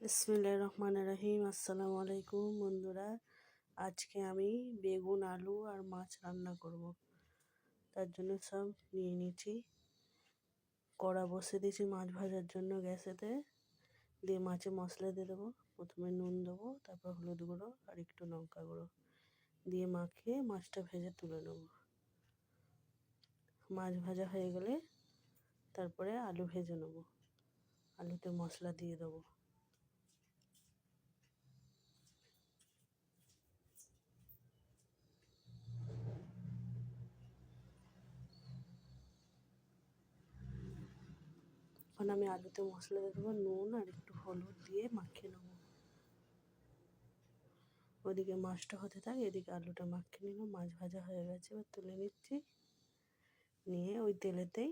বিসমিল্লাহ রহমান রহিম। আসসালামু আলাইকুম বন্ধুরা। আজকে আমি বেগুন, আলু আর মাছ রান্না করব। তার জন্য সব নিয়ে নিচ্ছি কড়া বসে দিয়েছি মাছ ভাজার জন্য গ্যাসেতে। দিয়ে মাছে মশলা দিয়ে দেবো। প্রথমে নুন দেবো, তারপর হলুদ গুঁড়ো আর একটু লঙ্কা গুঁড়ো। দিয়ে মাখিয়ে মাছটা ভেজে তুলে নেব। মাছ ভাজা হয়ে গেলে তারপরে আলু ভেজে নেব। আলুতে মশলা দিয়ে দেবো। এখন আমি আলুতে মশলা দেবো, নুন আর একটু হলুদ দিয়ে মাখিয়ে নেব। ওদিকে মাছটা হতে থাকে, এদিকে আলুটা মাখিয়ে নিলাম, মাছ ভাজা হয়ে গেছে, এবার তুলে নিচ্ছি। নিয়ে ওই তেলেতেই,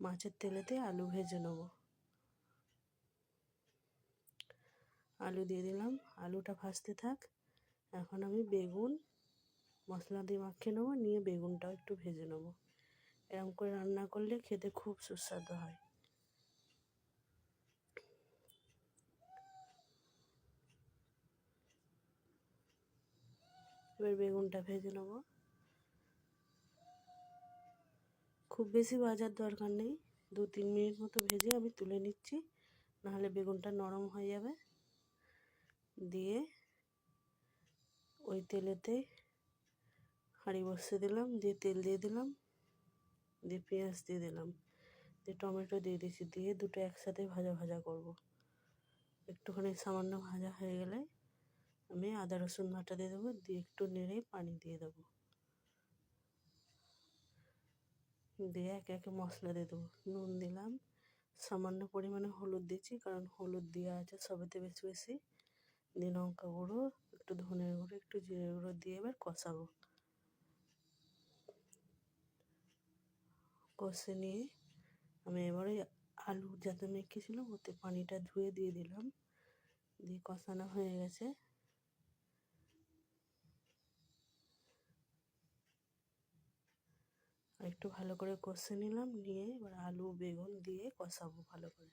মাছের তেলেতে আলু ভেজে নেব। আলু দিয়ে দিলাম, আলুটা ভাজতে থাক। এখন আমি বেগুন মশলা দিয়ে মাখিয়ে নেব, নিয়ে বেগুনটাও একটু ভেজে নেব। এরকম করে রান্না করলে খেতে খুব সুস্বাদু হয়। এবার বেগুনটা ভেজে নেব। খুব বেশি ভাজার দরকার নেই, দু তিন মিনিট মতো ভেজে আমি তুলে নিচ্ছি, নাহলে বেগুনটা নরম হয়ে যাবে। দিয়ে ওই তেলেতে হাঁড়ি বসিয়ে দিলাম, দিয়ে তেল দিয়ে দিলাম, দিয়ে পেঁয়াজ দিয়ে দিলাম, দিয়ে টমেটো দিয়ে দিয়েছি, দিয়ে দুটো একসাথে ভাজা ভাজা করব। একটুখানি সামান্য ভাজা হয়ে গেলে আমি আদা রসুন বাটা দিয়ে দেবো, দিয়ে একটু নেড়ে পানি দিয়ে দেবো। দিয়ে একে একে মশলা দিয়ে দেবো। নুন দিলাম, সামান্য পরিমাণে হলুদ দিচ্ছি, কারণ হলুদ দেওয়া আছে সবেতে বেশি বেশি। দিয়ে লঙ্কা গুঁড়ো, একটু ধনের গুঁড়ো, একটু জিরে গুঁড়ো দিয়ে এবার কষাবো। কষে নিয়ে আমি এবারে আলু যাতে মেখেছিলাম ওতে পানিটা ধুয়ে দিয়ে দিলাম। দিয়ে কষানো হয়ে গেছে। একটু ভালো করে কষে নিলাম, নিয়ে এবার আলু, বেগুন দিয়ে কষাবো ভালো করে।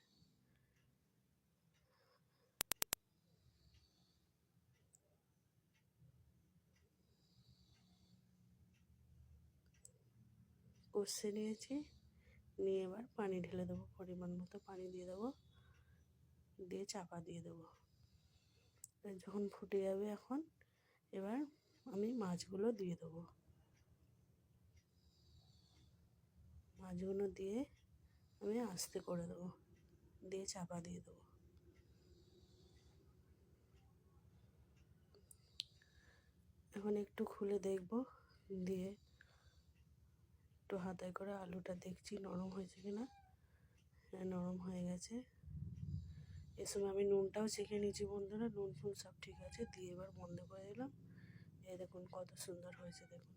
কষে নিয়েছি, নিয়ে এবার পানি ঢেলে দেবো, পরিমাণ মতো পানি দিয়ে দেবো, দিয়ে চাপা দিয়ে দেবো। যখন ফুটে যাবে এখন, এবার আমি মাছগুলো দিয়ে দেবো। মাছগুলো দিয়ে আমি আস্তে করে দেবো, দিয়ে চাপা দিয়ে দেবো। এখন একটু খুলে দেখব, দিয়ে একটু হাতায় করে আলুটা দেখছি নরম হয়েছে কি না হ্যাঁ নরম হয়ে গেছে। এ সময় আমি নুনটাও চেখে নিয়েছি বন্ধুরা নুন ফুন সব ঠিক আছে, দিয়ে এবার বন্ধ করে দিলাম। এই দেখুন কত সুন্দর হয়েছে, দেখুন।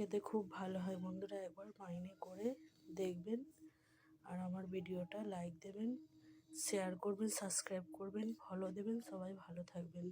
খেতে খুব ভালো হয় বন্ধুরা, একবার মাইনে করে দেখবেন। আর আমার ভিডিওটা লাইক দেবেন শেয়ার করবেন সাবস্ক্রাইব করবেন ফলো দেবেন, সবাই ভালো থাকবেন।